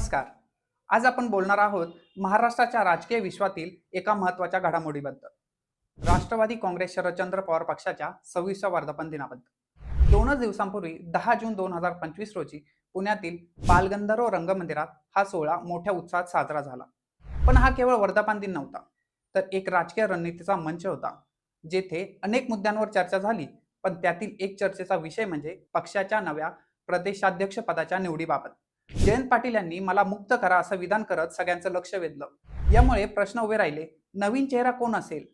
नमस्कार. आज आपण बोलणार आहोत महाराष्ट्राच्या राजकीय विश्वातील एका महत्त्वाच्या घडामोडीबद्दल. राष्ट्रवादी काँग्रेस शरदचंद्र पवार पक्षाच्या सव्वीसव्या वर्धापन दिनाबद्दल. दोनच दिवसांपूर्वी दहा जून दोन हजार पंचवीस रोजी पुण्यातील बालगंधर्व रंगमंदिरात हा सोहळा मोठ्या उत्साहात साजरा झाला. पण हा केवळ वर्धापन दिन नव्हता तर एक राजकीय रणनीतीचा मंच होता जेथे अनेक मुद्द्यांवर चर्चा झाली पण त्यातील एक चर्चेचा विषय म्हणजे पक्षाच्या नव्या प्रदेशाध्यक्ष पदाच्या निवडीबाबत. जयंत पाटील यांनी मला मुक्त करा असं विधान करत सगळ्यांचं लक्ष वेधलं. यामुळे प्रश्न उभे राहिले नवीन चेहरा कोण असेल?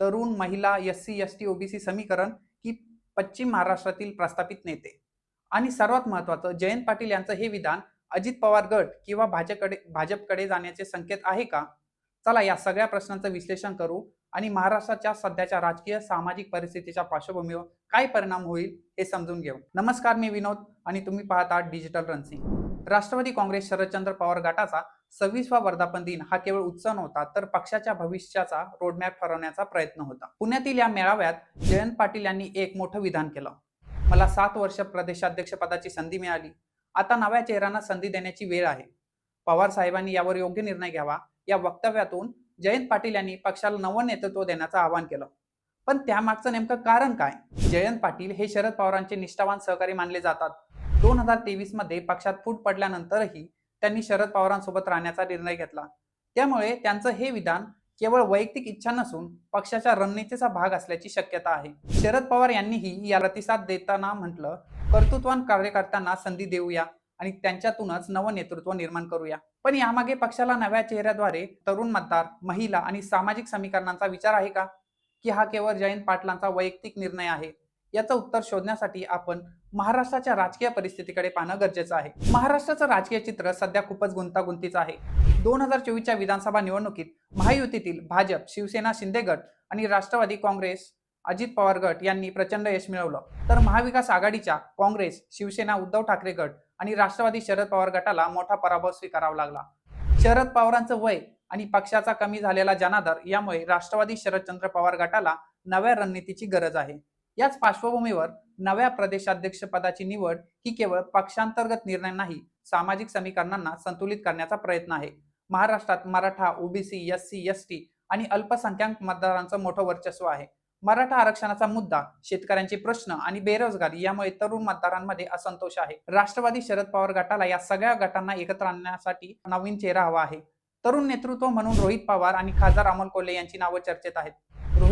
तरुण महिला S C S T OBC समीकरण की पश्चिम महाराष्ट्रातील प्रस्थापित नेते? आणि सर्वात महत्वाचं जयंत पाटील यांचं हे विधान अजित पवार गट किंवा भाजपकडे भाजपकडे जाण्याचे संकेत आहे का? चला या सगळ्या प्रश्नांचं विश्लेषण करू आणि महाराष्ट्राच्या सध्याच्या राजकीय सामाजिक परिस्थितीच्या पार्श्वभूमीवर काय परिणाम होईल हे समजून घेऊ. नमस्कार मी विनोद आणि तुम्ही पाहता डिजिटल रनसिंग राष्ट्रवादी काँग्रेस शरदचंद्र पवार गटाचा सव्वीसवा वर्धापन दिन हा केवळ उत्सव नव्हता तर पक्षाच्या भविष्याचा रोडमॅप ठरवण्याचा प्रयत्न होता. पुण्यातील या मेळाव्यात जयंत पाटील यांनी एक मोठं विधान केलं. मला सात वर्ष प्रदेशाध्यक्ष पदाची संधी मिळाली. आता नव्या चेहऱ्यांना संधी देण्याची वेळ आहे. पवार साहेबांनी यावर योग्य निर्णय घ्यावा या वक्तव्यातून जयंत पाटील यांनी पक्षाला नवं नेतृत्व देण्याचं आवाहन केलं. पण त्यामागचं नेमकं कारण काय? जयंत पाटील हे शरद पवारांचे निष्ठावान सहकारी मानले जातात. दोन हजार तेवीसमध्ये पक्षात फूट पडल्यानंतरही त्यांनी शरद पवारांसोबत राहण्याचा निर्णय घेतला. त्यामुळे त्यांचं हे विधान केवळ वैयक्तिक इच्छा नसून पक्षाच्या रणनीतीचा भाग असल्याची शक्यता आहे. शरद पवार यांनीही या प्रतिसाद देताना म्हटलं कर्तृत्वान कार्यकर्त्यांना संधी देऊया आणि त्यांच्यातूनच नवं नेतृत्व निर्माण करूया. पण यामागे पक्षाला नव्या चेहऱ्याद्वारे तरुण मतदार महिला आणि सामाजिक समीकरणांचा विचार आहे का? की हा केवळ जयंत पाटलांचा वैयक्तिक निर्णय आहे? याचं उत्तर शोधण्यासाठी आपण महाराष्ट्राच्या राजकीय परिस्थितीकडे पाहणं गरजेचं आहे. महाराष्ट्राचं राजकीय चित्र सध्या खूपच गुंतागुंतीचं आहे. दोन हजार चोवीसच्या विधानसभा निवडणुकीत महायुतीतील भाजप शिवसेना शिंदे गट आणि राष्ट्रवादी काँग्रेस अजित पवार गट यांनी प्रचंड यश मिळवलं. तर महाविकास आघाडीच्या काँग्रेस शिवसेना उद्धव ठाकरे गट आणि राष्ट्रवादी शरद पवार गटाला मोठा पराभव स्वीकारावा लागला. शरद पवारांचं वय आणि पक्षाचा कमी झालेला जनादर यामुळे राष्ट्रवादी शरदचंद्र पवार गटाला नव्या रणनीतीची गरज आहे. याच पार्श्वभूमीवर नव्या प्रदेशाध्यक्षपदाची निवड ही केवळ पक्षांतर्गत निर्णय नाही सामाजिक समीकरणांना संतुलित करण्याचा प्रयत्न आहे. महाराष्ट्रात Maratha OBC S C S T आणि अल्पसंख्याक मतदारांचं मोठं वर्चस्व आहे. मराठा आरक्षणाचा मुद्दा शेतकऱ्यांचे प्रश्न आणि बेरोजगारी यामुळे तरुण मतदारांमध्ये असंतोष आहे. राष्ट्रवादी शरद पवार गटाला या सगळ्या गटांना एकत्र आणण्यासाठी नवीन चेहरा हवा आहे. तरुण नेतृत्व म्हणून रोहित पवार आणि खासदार अमोल कोल्हे यांची नावं चर्चेत आहेत.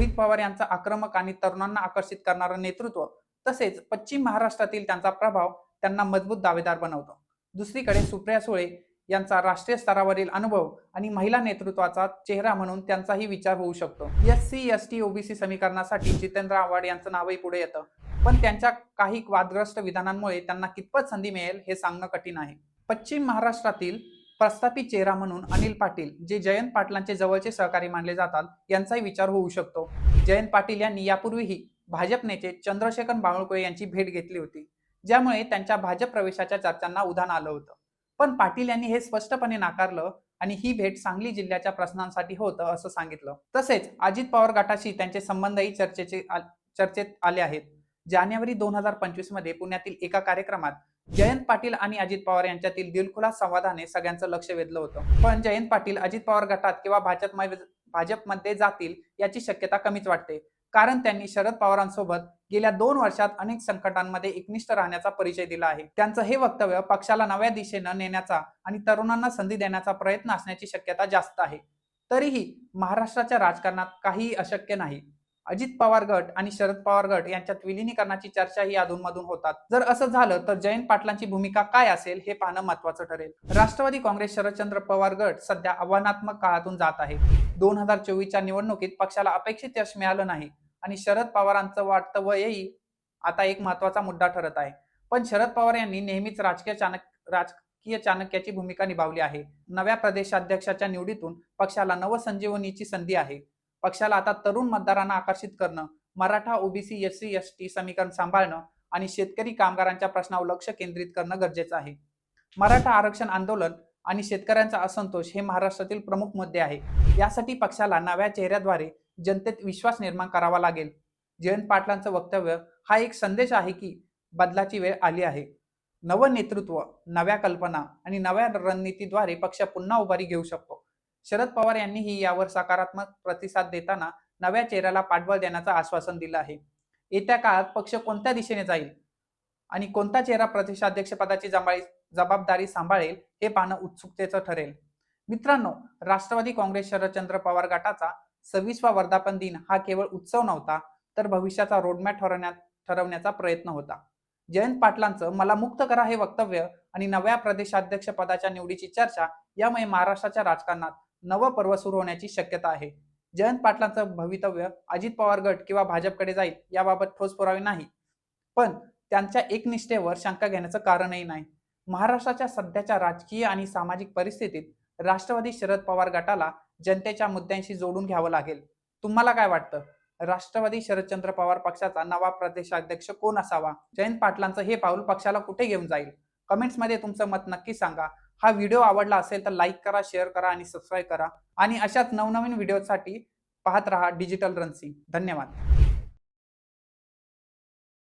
रोहित पवार यांचं आक्रमक आणि तरुणांना आकर्षित करणारं नेतृत्व तसेच पश्चिम महाराष्ट्रातील त्यांचा प्रभाव त्यांना मजबूत दावेदार बनवतो. दुसरीकडे सुप्रिया सुळे यांचा राष्ट्रीय स्तरावरील अनुभव आणि महिला नेतृत्वाचा चेहरा म्हणून त्यांचाही विचार होऊ शकतो. S C S T OBC समीकरणासाठी जितेंद्र आव्हाड यांचं नावही पुढे येतं. पण त्यांच्या काही वादग्रस्त विधानांमुळे त्यांना कितपत संधी मिळेल हे सांगणं कठीण आहे. पश्चिम महाराष्ट्रातील प्रस्थापित चेहरा म्हणून अनिल पाटील जे जयंत पाटलांचे जवळचे सहकारी मानले जातात यांचाही विचार होऊ शकतो. जयंत पाटील यांनी यापूर्वीही भाजप नेते चंद्रशेखर बावळकुळे यांची भेट घेतली होती ज्यामुळे त्यांच्या भाजप प्रवेशाच्या चर्चांना उधाण आलं होतं. पण पाटील यांनी हे स्पष्टपणे नाकारलं आणि ही भेट सांगली जिल्ह्याच्या प्रश्नांसाठी होतं असं सांगितलं. तसेच अजित पवार गटाशी त्यांचे संबंधही चर्चेचे चर्चेत आले आहेत. जानेवारी दोन हजार पंचवीसमध्ये पुण्यातील एका कार्यक्रमात जयंत पाटील आणि अजित पवार यांच्यातील दिलखुलास संवादाने सगळ्यांचं लक्ष वेधलं होतं. पण जयंत पाटील अजित पवार गटात किंवा भाजप भाजपमध्ये जातील याची शक्यता कमीच वाटते. कारण त्यांनी शरद पवारांसोबत गेल्या दोन वर्षात अनेक संकटांमध्ये एकनिष्ठ राहण्याचा परिचय दिला आहे. त्यांचं हे वक्तव्य पक्षाला नव्या दिशेनं नेण्याचा आणि तरुणांना संधी देण्याचा प्रयत्न असण्याची शक्यता जास्त आहे. तरीही महाराष्ट्राच्या राजकारणात काहीही अशक्य नाही. अजित पवार गट आणि शरद पवार गट यांच्यात विलिनीकरणाची चर्चाही अधूनमधून होतात. जर असं झालं तर जयंत पाटलांची भूमिका काय असेल हे पाहणं महत्वाचं ठरेल. राष्ट्रवादी काँग्रेस शरदचंद्र पवार गट सध्या आव्हानात्मक काळातून जात आहे. दोन हजार चोवीसच्या निवडणुकीत पक्षाला अपेक्षित यश मिळालं नाही आणि शरद पवारांचं वाटतं वयही आता एक महत्त्वाचा मुद्दा ठरत आहे. पण शरद पवार यांनी नेहमीच राजकीय चाणक राजकीय चाणक्याची भूमिका निभावली आहे. नव्या प्रदेशाध्यक्षाच्या निवडीतून पक्षाला नवसंजीवनीची संधी आहे. पक्षाला आता तरुण मतदारांना आकर्षित करणं Maratha OBC S C S T समीकरण सांभाळणं आणि शेतकरी कामगारांच्या प्रश्नावर लक्ष केंद्रित करणं गरजेचं आहे. मराठा आरक्षण आंदोलन आणि शेतकऱ्यांचा असंतोष हे महाराष्ट्रातील प्रमुख मुद्दे आहे. यासाठी पक्षाला नव्या चेहऱ्याद्वारे जनतेत विश्वास निर्माण करावा लागेल. जयंत पाटलांचं वक्तव्य हा एक संदेश आहे की बदलाची वेळ आली आहे. नवं नेतृत्व नव्या कल्पना आणि नव्या रणनीतीद्वारे पक्ष पुन्हा उभारी घेऊ शकतो. शरद पवार यांनीही यावर सकारात्मक प्रतिसाद देताना नव्या चेहऱ्याला पाठबळ देण्याचं आश्वासन दिलं आहे. येत्या काळात पक्ष कोणत्या दिशेने जाईल आणि कोणता चेहरा प्रदेशाध्यक्षपदाची जबाळी जबाबदारी सांभाळेल हे पाहणं उत्सुकतेचं ठरेल. मित्रांनो राष्ट्रवादी काँग्रेस शरदचंद्र पवार गटाचा सव्वीसवा वर्धापन दिन हा केवळ उत्सव नव्हता तर भविष्याचा रोडमॅप ठरवण्यात ठरवण्याचा प्रयत्न होता. जयंत पाटलांचं मला मुक्त करा हे वक्तव्य आणि नव्या प्रदेशाध्यक्ष पदाच्या निवडीची चर्चा यामुळे महाराष्ट्राच्या राजकारणात नवं पर्व सुरू होण्याची शक्यता आहे. जयंत पाटलांचं भवितव्य अजित पवार गट किंवा भाजपकडे जाईल याबाबत ठोस पुरावे नाही. पण त्यांच्या एकनिष्ठेवर शंका घेण्याचं कारणही नाही. महाराष्ट्राच्या सध्याच्या राजकीय आणि सामाजिक परिस्थितीत राष्ट्रवादी शरद पवार गटाला जनतेच्या मुद्द्यांशी जोडून घ्यावं लागेल. तुम्हाला काय वाटतं? राष्ट्रवादी शरदचंद्र पवार पक्षाचा नवा प्रदेशाध्यक्ष कोण असावा? जयंत पाटलांचं हे पाऊल पक्षाला कुठे घेऊन जाईल? कमेंट्समध्ये तुमचं मत नक्की सांगा. हा व्हिडिओ आवडला असेल तर लाईक करा शेअर करा आणि सबस्क्राईब करा. आणि अशाच नवनवीन व्हिडिओसाठी पाहत रहा डिजिटल रन्सी धन्यवाद.